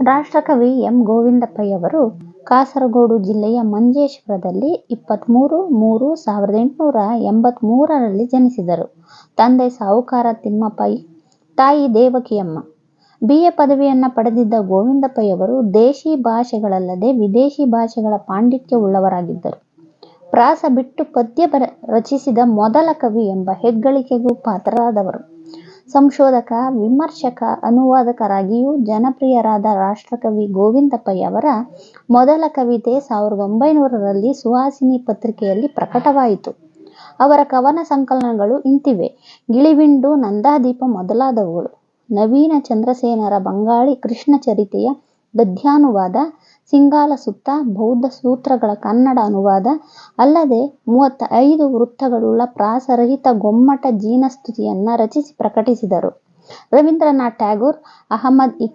ರಾಷ್ಟ್ರಕವಿ ಎಂ. ಗೋವಿಂದಪ್ಪಯ್ಯವರು ಕಾಸರಗೋಡು ಜಿಲ್ಲೆಯ ಮಂಜೇಶ್ವರದಲ್ಲಿ ಇಪ್ಪತ್ತ್ಮೂರು ಮೂರು ಸಾವಿರದ ಎಂಟುನೂರ ಎಂಬತ್ಮೂರರಲ್ಲಿ ಜನಿಸಿದರು. ತಂದೆ ಸಾಹುಕಾರ ತಿಮ್ಮಪ್ಪ, ತಾಯಿ ದೇವಕಿಯಮ್ಮ. ಬಿ. ಎ. ಪದವಿಯನ್ನು ಪಡೆದಿದ್ದ ಗೋವಿಂದಪ್ಪಯ್ಯವರು ದೇಶಿ ಭಾಷೆಗಳಲ್ಲದೆ ವಿದೇಶಿ ಭಾಷೆಗಳ ಪಾಂಡಿತ್ಯ ಉಳ್ಳವರಾಗಿದ್ದರು ಪ್ರಾಸ ಬಿಟ್ಟು ಪದ್ಯ ರಚಿಸಿದ ಮೊದಲ ಕವಿ ಎಂಬ ಹೆಗ್ಗಳಿಕೆಗೂ ಪಾತ್ರರಾದವರು. ಸಂಶೋಧಕ, ವಿಮರ್ಶಕ, ಅನುವಾದಕರಾಗಿಯೂ ಜನಪ್ರಿಯರಾದ ರಾಷ್ಟ್ರಕವಿ ಗೋವಿಂದಪ್ಪಯ್ಯ ಅವರ ಮೊದಲ ಕವಿತೆ ಸಾವಿರದ ಒಂಬೈನೂರರಲ್ಲಿ ಸುಹಾಸಿನಿ ಪತ್ರಿಕೆಯಲ್ಲಿ ಪ್ರಕಟವಾಯಿತು. ಅವರ ಕವನ ಸಂಕಲನಗಳು ಇಂತಿವೆ. ಗಿಳಿವಿಂಡು, ನಂದಾದೀಪ ಮೊದಲಾದವುಗಳು. ನವೀನ ಚಂದ್ರಸೇನರ ಬಂಗಾಳಿ ಕೃಷ್ಣಚರಿತೆಯ ಗದ್ಯಾನುವಾದ, ಸಿಂಗಾಲ ಸುತ್ತ ಬೌದ್ಧ ಸೂತ್ರಗಳ ಕನ್ನಡ ಅನುವಾದ ಅಲ್ಲದೆ ಮೂವತ್ತ ಐದು ವೃತ್ತಗಳುಳ್ಳ ಪ್ರಾಸರಹಿತ ಗೊಮ್ಮಟ ಜೀನಸ್ತುತಿಯನ್ನ ರಚಿಸಿ ಪ್ರಕಟಿಸಿದರು. ರವೀಂದ್ರನಾಥ್ ಟ್ಯಾಗೋರ್ ಅಹಮದ್ ಇಕ್ಬಾಲ್